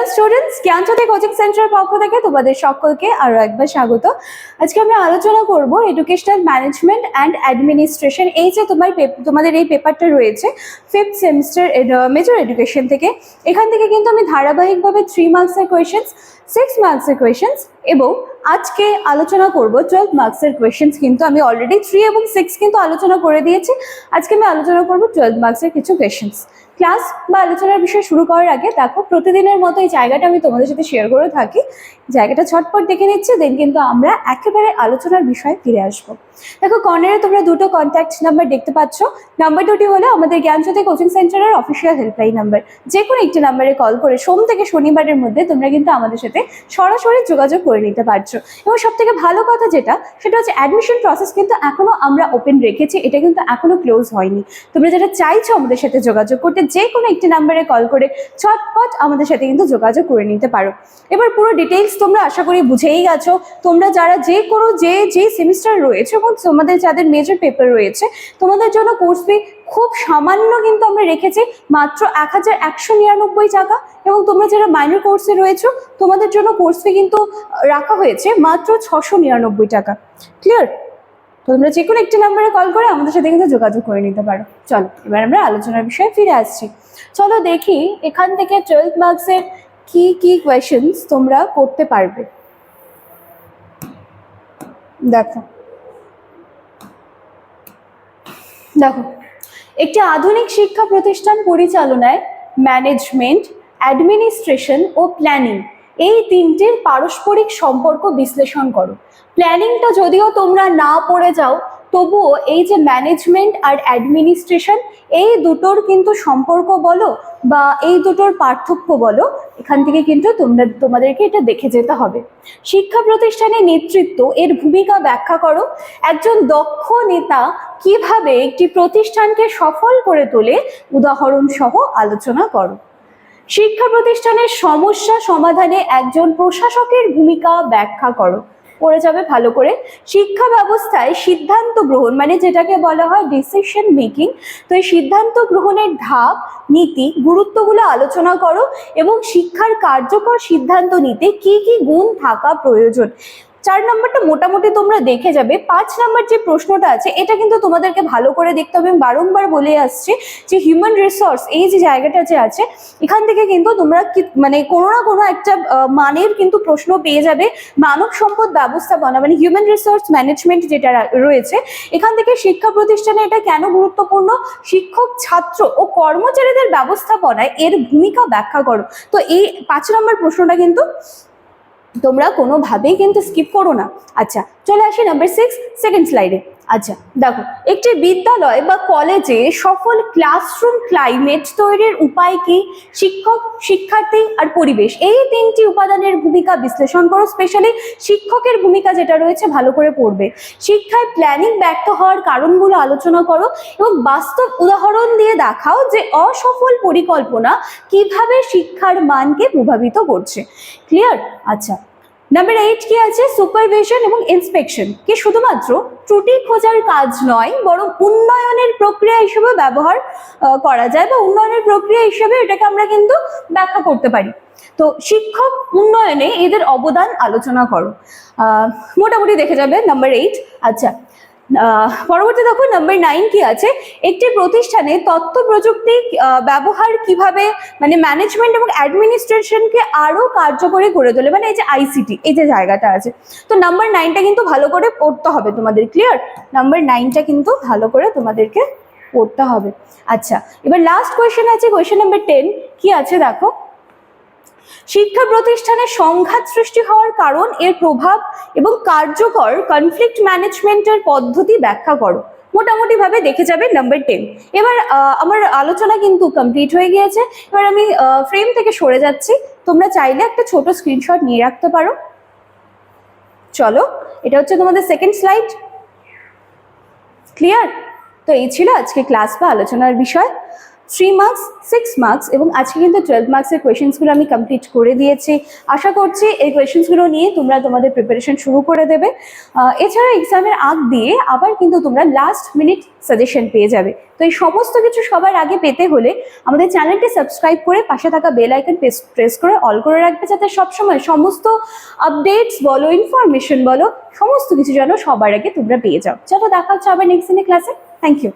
Welcome students জ্ঞানজ্যোতি coaching সেন্টারের পক্ষ থেকে তোমাদের সকলকে আরও একবার স্বাগত। আজকে আমি আলোচনা করব এডুকেশনাল ম্যানেজমেন্ট অ্যান্ড অ্যাডমিনিস্ট্রেশন এই যে তোমার তোমাদের এই পেপারটা রয়েছে ফিফথ সেমিস্টার মেজর এডুকেশন থেকে। এখান থেকে কিন্তু আমি ধারাবাহিকভাবে থ্রি মার্কসের কোয়েশনস সিক্স মার্কসের কোয়েশ্চেন্স এবং আজকে আলোচনা করব টুয়েলভ মার্কসের কোয়েশ্চেন্স কিন্তু আমি অলরেডি থ্রি এবং সিক্স কিন্তু আলোচনা করে দিয়েছি। আজকে আমি আলোচনা করব টুয়েলভ মার্কসের কিছু কোয়েশ্চেন্স ক্লাস বা আলোচনার বিষয় শুরু করার আগে দেখো, প্রতিদিনের মতো এই জায়গাটা আমি তোমাদের সাথে শেয়ার করে থাকি। জায়গাটা ছটপট দেখে নিচ্ছে দেন কিন্তু আমরা একেবারে আলোচনার বিষয়ে ফিরে আসব। দেখো কর্নারে তোমরা দুটো কন্ট্যাক্ট নাম্বার দেখতে পাচ্ছ। নাম্বার দুটি হলো আমাদের জ্ঞানজ্যোতি কোচিং সেন্টারের অফিসিয়াল হেল্পলাইন নাম্বার যে কোনো একটি নাম্বারে কল করে সোম থেকে শনিবারের মধ্যে তোমরা কিন্তু আমাদের সাথে সরাসরি যোগাযোগ করে নিতে পারছ। এবং সব থেকে ভালো কথা যেটা, সেটা হচ্ছে অ্যাডমিশন প্রসেস কিন্তু এখনও আমরা ওপেন রেখেছি, এটা কিন্তু এখনও ক্লোজ হয়নি। তোমরা যেটা চাইছো আমাদের সাথে যোগাযোগ করতে, যে কোনো একটি নাম্বারে কল করে চটপট আমাদের সাথে কিন্তু যোগাযোগ করে নিতে পারো। এবার পুরো ডিটেলস তোমরা আশা করি বুঝেই গেছো। তোমরা যারা যে কোনো যে যে সেমিস্টার রয়েছে তোমাদের যাদের মেজর পেপার রয়েছে, তোমাদের জন্য কোর্স ফি খুব সামান্য কিন্তু আমরা রেখেছি, মাত্র এক হাজার একশো নিরানব্বই টাকা। এবং তোমরা যারা মাইনর কোর্সে রয়েছো, তোমাদের জন্য কোর্স ফি কিন্তু রাখা হয়েছে মাত্র ছশো নিরানব্বই টাকা। ক্লিয়ার তোমরা যে কোনো একটি নাম্বারে কল করে আমাদের সাথে কিন্তু যোগাযোগ করে নিতে পারো। চলো, এবার আমরা আলোচনার বিষয়ে ফিরে আসছি। চলো দেখি এখান থেকে টুয়েলভ মার্কসের কি কি কোয়েশনস তোমরা করতে পারবে। দেখো। দেখো, একটি আধুনিক শিক্ষা প্রতিষ্ঠান পরিচালনায় ম্যানেজমেন্ট অ্যাডমিনিস্ট্রেশন ও প্ল্যানিং এই তিনটির পারস্পরিক সম্পর্ক বিশ্লেষণ করো। প্ল্যানিংটা যদিও তোমরা না পড়ে যাও, তবুও এই যে ম্যানেজমেন্ট আর অ্যাডমিনিস্ট্রেশন এই দুটোর কিন্তু সম্পর্ক বলো বা এই দুটোর পার্থক্য বলো, এখান থেকে কিন্তু তোমরা, তোমাদেরকে এটা দেখে যেতে হবে। শিক্ষা প্রতিষ্ঠানের নেতৃত্ব এর ভূমিকা ব্যাখ্যা করো। একজন দক্ষ নেতা কীভাবে একটি প্রতিষ্ঠানকে সফল করে তোলে উদাহরণ সহ আলোচনা করো। শিক্ষা প্রতিষ্ঠানের সমস্যা সমাধানে একজন প্রশাসকের ভূমিকা ব্যাখ্যা করো। পড়ে যাবে ভালো করে। শিক্ষা ব্যবস্থায় সিদ্ধান্ত গ্রহণ মানে যেটাকে বলা হয় ডিসিশন মেকিং তো এই সিদ্ধান্ত গ্রহণের ধাপ, নীতি, গুরুত্বগুলো আলোচনা করো এবং শিক্ষার কার্যকর সিদ্ধান্ত নিতে কি কি গুণ থাকা প্রয়োজন। চার নম্বরটা মোটামুটি তোমরা দেখে যাবে। পাঁচ নম্বর যে প্রশ্নটা আছে, এটা কিন্তু তোমাদেরকে ভালো করে দেখতে হবে। আমি বারংবার বলে আসছি যে হিউম্যান রিসোর্স এই যে জায়গাটা যে আছে, এখান থেকে কিন্তু তোমরা মানে কোনো না কোনো একটা মানের কিন্তু প্রশ্ন পেয়ে যাবে। মানব সম্পদ ব্যবস্থাপনা মানে হিউম্যান রিসোর্স ম্যানেজমেন্ট যেটা রয়েছে, এখান থেকে শিক্ষা প্রতিষ্ঠানে এটা কেন গুরুত্বপূর্ণ? শিক্ষক, ছাত্র ও কর্মচারীদের ব্যবস্থাপনায় এর ভূমিকা ব্যাখ্যা করো। তো এই পাঁচ নম্বর প্রশ্নটা কিন্তু তোমরা কোনোভাবেই কিন্তু স্কিপ করো না। আচ্ছা চলে আসি নাম্বার সিক্স সেকেন্ড স্লাইডে আচ্ছা দেখো, একটি বিদ্যালয় বা কলেজে সফল ক্লাসরুম ক্লাইমেট তৈরির উপায় কি? শিক্ষক, শিক্ষার্থী আর পরিবেশ। এই তিনটি উপাদানের ভূমিকা বিশ্লেষণ করো স্পেশালি শিক্ষকের ভূমিকা যেটা রয়েছে ভালো করে পড়বে। শিক্ষায় প্ল্যানিং ব্যর্থ হওয়ার কারণগুলো আলোচনা করো এবং বাস্তব উদাহরণ দিয়ে দেখাও যে অসফল পরিকল্পনা কীভাবে শিক্ষার মানকে প্রভাবিত করছে। ক্লিয়ার আচ্ছা নাম্বার এইট কি আছে? সুপারভিশন এবং ইন্সপেকশন কি শুধুমাত্র ত্রুটি খোঁজার কাজ নয়, বরং উন্নয়নের প্রক্রিয়া হিসেবে ব্যবহার করা যায় বা উন্নয়নের প্রক্রিয়া হিসেবে এটাকে আমরা কিন্তু ব্যাখ্যা করতে পারি। তো শিক্ষক উন্নয়নে এদের অবদান আলোচনা করো। মোটামুটি দেখে যাবে নাম্বার এইট আচ্ছা পরবর্তী দেখো নাম্বার নাইন কি আছে? একটি প্রতিষ্ঠানে তথ্য প্রযুক্তি ব্যবহার কীভাবে মানে ম্যানেজমেন্ট এবং অ্যাডমিনিস্ট্রেশনকে আরও কার্যকরী করে তোলে মানে এই যে আইসিটি এই যে জায়গাটা আছে। তো নাম্বার নাইনটা কিন্তু ভালো করে পড়তে হবে তোমাদের ক্লিয়ার নাম্বার নাইনটা কিন্তু ভালো করে তোমাদেরকে পড়তে হবে। আচ্ছা এবার লাস্ট কোয়েশ্চেন আছে কোয়েশ্চেন নাম্বার টেন কি আছে দেখো? শিক্ষা প্রতিষ্ঠানে সংঘাত সৃষ্টি হওয়ার কারণ, এর প্রভাব এবং কার্যকর কনফ্লিক্ট ম্যানেজমেন্টের পদ্ধতি ব্যাখ্যা করো। মোটামুটি ভাবে দেখে যাবে নাম্বার টেন এবার আমার আলোচনা কিন্তু কমপ্লিট হয়ে গিয়েছে। এবার আমি ফ্রেম থেকে সরে যাচ্ছি। তোমরা চাইলে একটা ছোট স্ক্রিনশট নিয়ে রাখতে পারো। চলো, এটা হচ্ছে তোমাদের সেকেন্ড স্লাইড ক্লিয়ার তো এই ছিল আজকে ক্লাস বা আলোচনার বিষয়। থ্রি মার্কস সিক্স মার্কস এবং আজকে কিন্তু টুয়েলভ মার্কসের কোয়েশনসগুলো আমি কমপ্লিট করে দিয়েছি। আশা করছি এই কোয়েশনসগুলো নিয়ে তোমরা তোমাদের প্রিপারেশন শুরু করে দেবে। এছাড়া এক্সামের আগ দিয়ে আবার কিন্তু তোমরা লাস্ট মিনিট সাজেশন পেয়ে যাবে। তো এই সমস্ত কিছু সবার আগে পেতে হলে আমাদের চ্যানেলটি সাবস্ক্রাইব করে পাশে থাকা বেল আইকন প্রেস করে অল করে রাখবে যাতে সবসময় সমস্ত আপডেটস বলো ইনফরমেশন বলো, সমস্ত কিছু যেন সবার আগে তোমরা পেয়ে যাও। চলো দেখা হচ্ছে আবার নেক্সট দিনে ক্লাসে থ্যাংক ইউ